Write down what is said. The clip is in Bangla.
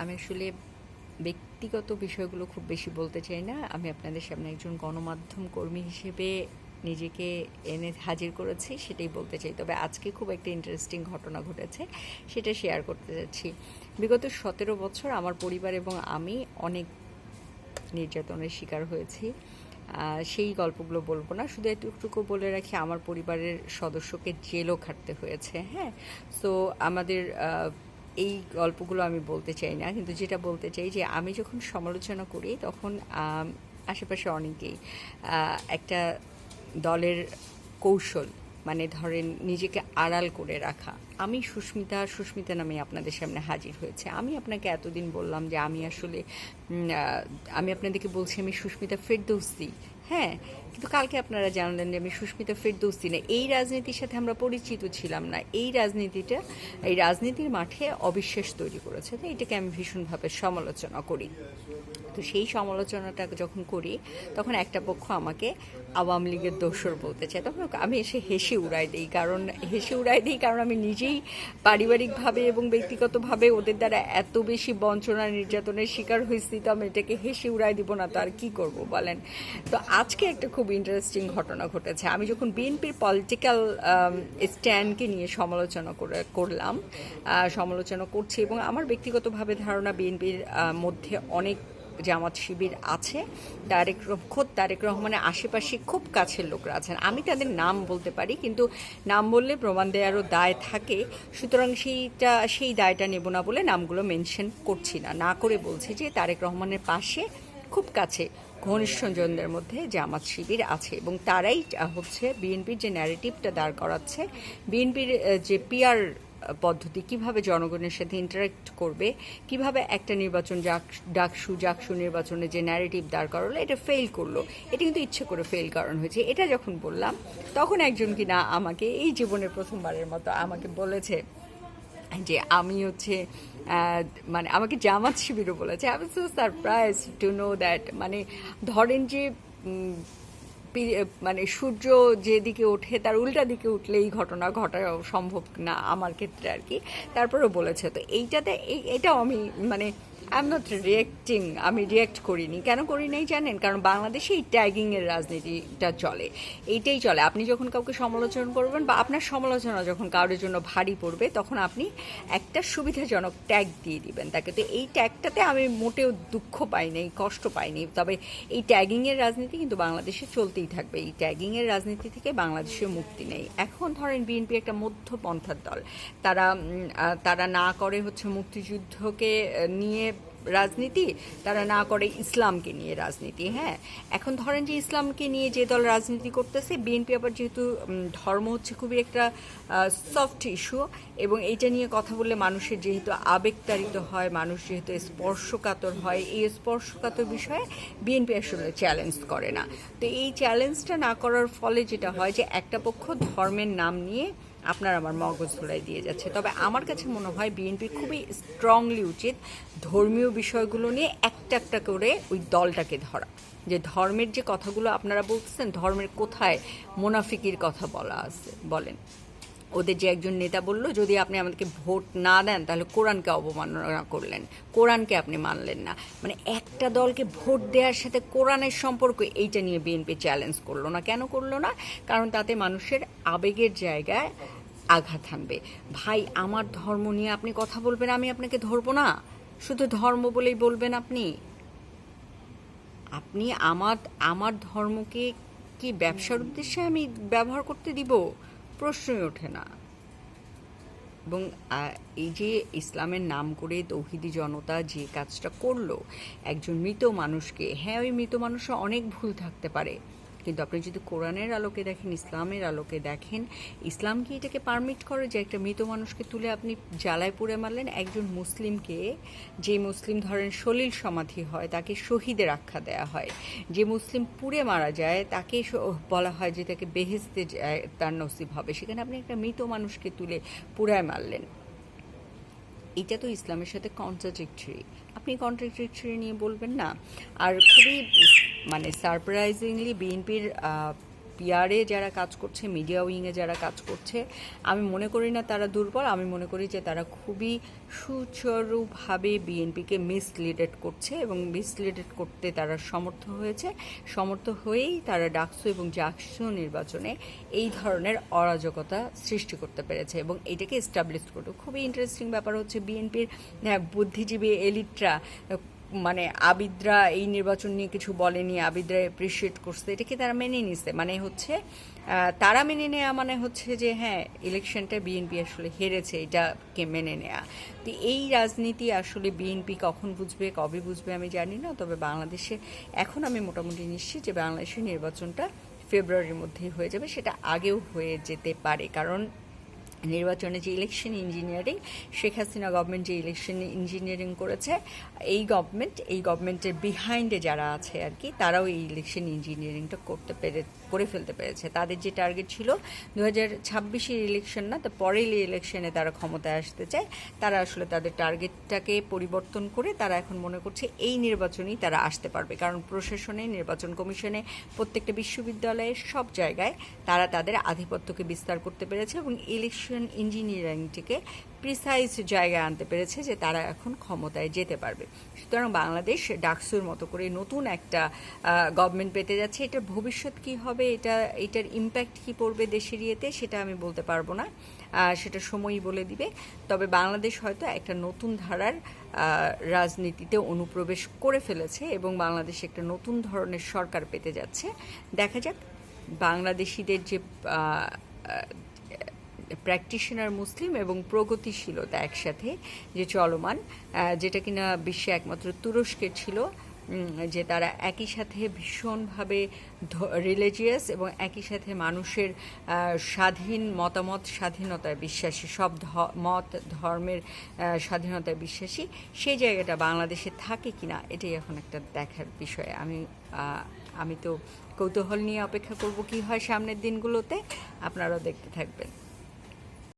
আমি আসলে ব্যক্তিগত বিষয়গুলো খুব বেশি বলতে চাই না। আমি আপনাদের সামনে একজন গণমাধ্যম কর্মী হিসেবে নিজেকে এনে হাজির করেছি, সেটাই বলতে চাই। তবে আজকে খুব একটা ইন্টারেস্টিং ঘটনা ঘটেছে, সেটা শেয়ার করতে যাচ্ছি। বিগত সতেরো বছর আমার পরিবার এবং আমি অনেক নির্যাতনের শিকার হয়েছি। সেই গল্পগুলো বলব না, শুধু এতটুকু বলে রাখি, আমার পরিবারের সদস্যকে জেলও খাটতে হয়েছে হ্যাঁ? সো আমাদের এই গল্পগুলো আমি বলতে চাই না, কিন্তু যেটা বলতে চাই যে আমি যখন সমালোচনা করি তখন আশেপাশে অনেকেই একটা দলের কৌশল মানে ধরেন নিজেকে আড়াল করে রাখা। আমি সুস্মিতা সুস্মিতা নামে আপনাদের সামনে হাজির হয়েছে। আমি আপনাকে এতদিন বললাম যে আমি আসলে আমি আপনাদেরকে বলছি আমি সুস্মিতা ফেরদৌসি। হ্যাঁ কিন্তু কালকে আপনারা জানলেন যে আমি সুস্মিতা ফেরদৌসি না। এই রাজনীতির সাথে আমরা পরিচিত ছিলাম না। এই রাজনীতিটা, এই রাজনীতির মাঠে অবিশ্বাস তৈরি করেছে। তো এটাকে আমি ভীষণভাবে সমালোচনা করি। তো সেই সমালোচনাটা যখন করি, তখন একটা পক্ষ আমাকে আওয়ামী লীগের দোসর বলতে চায়। তখন আমি এসে হেসে উড়াই দিই, কারণ হেসে উড়াই দিই কারণ আমি নিজেই পারিবারিকভাবে এবং ব্যক্তিগতভাবে ওদের দ্বারা এত বেশি বঞ্চনা নির্যাতনের শিকার হয়েছি তো আমি এটাকে হেসে উড়াই দিব না, তো আর কী করব বলেন? তো আজকে একটা খুব ইন্টারেস্টিং ঘটনা ঘটেছে। আমি যখন বিএনপির পলিটিক্যাল স্ট্যান্ডকে নিয়ে সমালোচনা করে, করলাম সমালোচনা করছি এবং আমার ব্যক্তিগতভাবে ধারণা বিএনপির মধ্যে অনেক জামাত শিবির আছে। তারেক খোদ তারেক রহমানের আশেপাশে খুব কাছের লোকরা আছেন। আমি তাদের নাম বলতে পারি, কিন্তু নাম বললে প্রমাণ দেওয়ারও দায় থাকে। সুতরাং সেইটা, সেই দায়টা নেব না বলে নামগুলো মেনশন করছি না। না করে বলছি যে তারেক রহমানের পাশে খুব কাছে ঘনিষ্ঠজনদের মধ্যে জামাত শিবির আছে এবং তারাই হচ্ছে বিএনপির যে ন্যারেটিভটা দাঁড় করাচ্ছে। বিএনপির যে পিআর পদ্ধতি, কীভাবে জনগণের সাথে ইন্টারাক্ট করবে, কীভাবে একটা নির্বাচন ডাক ডাকসু, জাকসু নির্বাচনে যে ন্যারেটিভ দাঁড় করালো, এটা ফেল করল। এটা কিন্তু ইচ্ছে করে ফেল করানো হয়েছে। এটা যখন বললাম, তখন একজন কি না আমাকে এই জীবনের প্রথমবারের মতো আমাকে বলেছে যে, আমি হচ্ছে মানে আমাকে জামাত শিবিরও বলেছে। I so surprise to know that মানে ধরেন যে মানে সূর্য যেদিকে ওঠে তার উল্টা দিকে উঠলে এই ঘটনা ঘটা সম্ভব না আমার ক্ষেত্রে আর কি। তারপরেও বলেছে। তো এইটাতে, এই- এটাও আমি মানে আই নট রিয়েক্টিং আমি রিয়েক্ট করিনি। কেন করি নাই জানেন? কারণ বাংলাদেশে এই ট্যাগিংয়ের রাজনীতিটা চলে। এইটাই চলে। আপনি যখন কাউকে সমালোচনা করবেন বা আপনার সমালোচনা যখন কারোর জন্য ভারী পড়বে, তখন আপনি একটা সুবিধাজনক ট্যাগ দিয়ে দিবেন তাকে। তো এই ট্যাগটাতে আমি মোটেও দুঃখ পাইনি, কষ্ট পাইনি। তবে এই ট্যাগিংয়ের রাজনীতি কিন্তু বাংলাদেশে চলতেই থাকবে। এই ট্যাগিংয়ের রাজনীতি থেকে বাংলাদেশে মুক্তি নেই। এখন ধরেন বিএনপি একটা মধ্যপন্থার দল। তারা তারা না করে হচ্ছে মুক্তিযুদ্ধকে নিয়ে রাজনীতি, তারা না করে ইসলামকে নিয়ে রাজনীতি হ্যাঁ? এখন ধরেন যে ইসলামকে নিয়ে যে দল রাজনীতি করতেছে, বিএনপি আবার যেহেতু ধর্ম হচ্ছে খুবই একটা সফট ইস্যু এবং এইটা নিয়ে কথা বললে মানুষের যেহেতু আবেগতাড়িত হয়, মানুষ যেহেতু স্পর্শকাতর হয়, এই স্পর্শকাতর বিষয়ে বিএনপি আসলে চ্যালেঞ্জ করে না। তো এই চ্যালেঞ্জটা না করার ফলে যেটা হয় যে একটা পক্ষ ধর্মের নাম নিয়ে আপনার আমার মগজ ধুলাই দিয়ে যাচ্ছে। তবে আমার কাছে মনে হয় বিএনপি খুবই স্ট্রংলি উচিত ধর্মীয় বিষয়গুলো নিয়ে একটা একটা করে ওই দলটাকে ধরা। যে ধর্মের যে কথাগুলো আপনারা বলতেছেন, ধর্মের কোথায় মোনাফিকির কথা বলা আছে, বলেন। ওদের যে একজন নেতা বলল, যদি আপনি আমাদেরকে ভোট না দেন, তাহলে কোরআনকে অবমাননা করলেন। কোরআনকে আপনি মানলেন না। মানে একটা দলকে ভোট দেওয়ার সাথে কোরআনের সম্পর্ক, এইটা নিয়ে বিএনপি চ্যালেঞ্জ করল না। কেন করল না? কারণ তাতে মানুষের আবেগের জায়গায় আঘাত হানবে ভাই, আমার ধর্ম নিয়ে আপনি কথা বলবেন, আমি আপনাকে ধরবো না। শুধু ধর্ম বলেই বলবেন আপনি। আপনি আমার আমার ধর্মকে কি ব্যবসার উদ্দেশ্যে আমি ব্যবহার করতে দিব? প্রশ্নই ওঠে না। এবং এই যে ইসলামের নাম করে তৌহিদি জনতা যে কাজটা করল, একজন মৃত মানুষকে হ্যাঁ ওই মৃত মানুষের অনেক ভুল থাকতে পারে। কিন্তু আপনি যদি কোরআনের আলোকে দেখেন, ইসলামের আলোকে দেখেন, ইসলাম কি এটাকে পারমিট করে যে একটা মৃত মানুষকে তুলে আপনি জ্বালায় পুড়ে মারলেন? একজন মুসলিমকে, যে মুসলিম ধরেন সলিল সমাধি হয়, তাকে শহীদের আখ্যা দেয়া হয়। যে মুসলিম পুড়ে মারা যায়, তাকে বলা হয় যে তাকে বেহেস্তে তার নসিব হবে। সেখানে আপনি একটা মৃত মানুষকে তুলে পুড়ায় মারলেন। এটা তো ইসলামের সাথে কন্ট্রাডিক্টরি আপনি কন্ট্রাডিক্টরি নিয়ে বলবেন না। আর খুবই মানে সারপ্রাইজিংলি বিএনপির পিয়ারে যারা কাজ করছে মিডিয়া উইংয়ে যারা কাজ করছে, আমি মনে করি না তারা দুর্বল। আমি মনে করি যে তারা খুবই সুচারুভাবে বিএনপিকে মিসলিডেড করছে এবং মিসলিডেড করতে তারা সমর্থ হয়েছে। সমর্থ হয়েই তারা ডাকসু এবং জাকসু নির্বাচনে এই ধরনের অরাজকতা সৃষ্টি করতে পেরেছে এবং এটাকে এস্টাবলিশ করতে খুবই ইন্টারেস্টিং ব্যাপার হচ্ছে বিএনপির বুদ্ধিজীবী এলিটরা মানে আবিদরা এই নির্বাচন নিয়ে কিছু বলেনি, আবিদরা এপ্রিসিয়েট করছে এটাকে তারা মেনে নিছে? মানে হচ্ছে তারা মেনে নেওয়া মানে হচ্ছে যে হ্যাঁ ইলেকশনটা বিএনপি আসলে হেরেছে, এটাকে মেনে নেওয়া তো এই রাজনীতি আসলে বিএনপি কখন বুঝবে, কবে বুঝবে আমি জানি না, তবে বাংলাদেশে এখন আমি মোটামুটি নিশ্চিত যে বাংলাদেশের নির্বাচনটা ফেব্রুয়ারির মধ্যেই হয়ে যাবে, সেটা আগেও হয়ে যেতে পারে। কারণ নির্বাচনে যে election engineering Sheikh Hasina government যে ইলেকশন ইঞ্জিনিয়ারিং করেছে, এই গভর্নমেন্ট এই গভর্নমেন্টের বিহাইন্ডে যারা আছে আর কি তারাও এই ইলেকশন ইঞ্জিনিয়ারিংটা করতে পেরে, করে ফেলতে পেরেছে। তাদের যে টার্গেট ছিল দু হাজার ছাব্বিশের ইলেকশন না, তো পরের ইলেকশনে তারা ক্ষমতায় আসতে চায়, তারা আসলে তাদের টার্গেটটাকে পরিবর্তন করে তারা এখন মনে করছে এই নির্বাচনেই তারা আসতে পারবে। কারণ প্রশাসনে, নির্বাচন কমিশনে, প্রত্যেকটা বিশ্ববিদ্যালয়ের সব জায়গায় তারা তাদের আধিপত্যকে বিস্তার করতে পেরেছে এবং ইলেকশন ইঞ্জিনিয়ারিংটিকে প্রিসাইজ জায়গায় আনতে পেরেছে যে তারা এখন ক্ষমতায় যেতে পারবে। সুতরাং বাংলাদেশ ডাকসুর মতো করে নতুন একটা গভর্নমেন্ট পেতে যাচ্ছে। এটার ভবিষ্যৎ কি হবে? এটা, এটার ইম্প্যাক্ট কি পড়বে দেশের ইয়েতে? সেটা আমি বলতে পারব না। সেটা সময়ই বলে দিবে। তবে বাংলাদেশ হয়তো একটা নতুন ধারার রাজনীতিতে অনুপ্রবেশ করে ফেলেছে এবং বাংলাদেশ একটা নতুন ধরনের সরকার পেতে যাচ্ছে। দেখা যাক বাংলাদেশিদের যে প্র্যাকটিশনার মুসলিম এবং প্রগতিশীলতা একসাথে যে চলমান যেটা কিনা বিশ্বে একমাত্র তুরস্কের ছিল যে তারা একই সাথে ভীষণভাবে রিলিজিয়াস এবং একই সাথে মানুষের স্বাধীন মতামত, স্বাধীনতায় বিশ্বাসী, সব মত, ধর্মের স্বাধীনতায় বিশ্বাসী, সেই জায়গাটা বাংলাদেশে থাকে কিনা, এটাই এখন একটা দেখার বিষয়। আমি আমি তো কৌতূহল নিয়ে অপেক্ষা করব কি হয় সামনের দিনগুলোতে, আপনারাও দেখতে থাকবেন।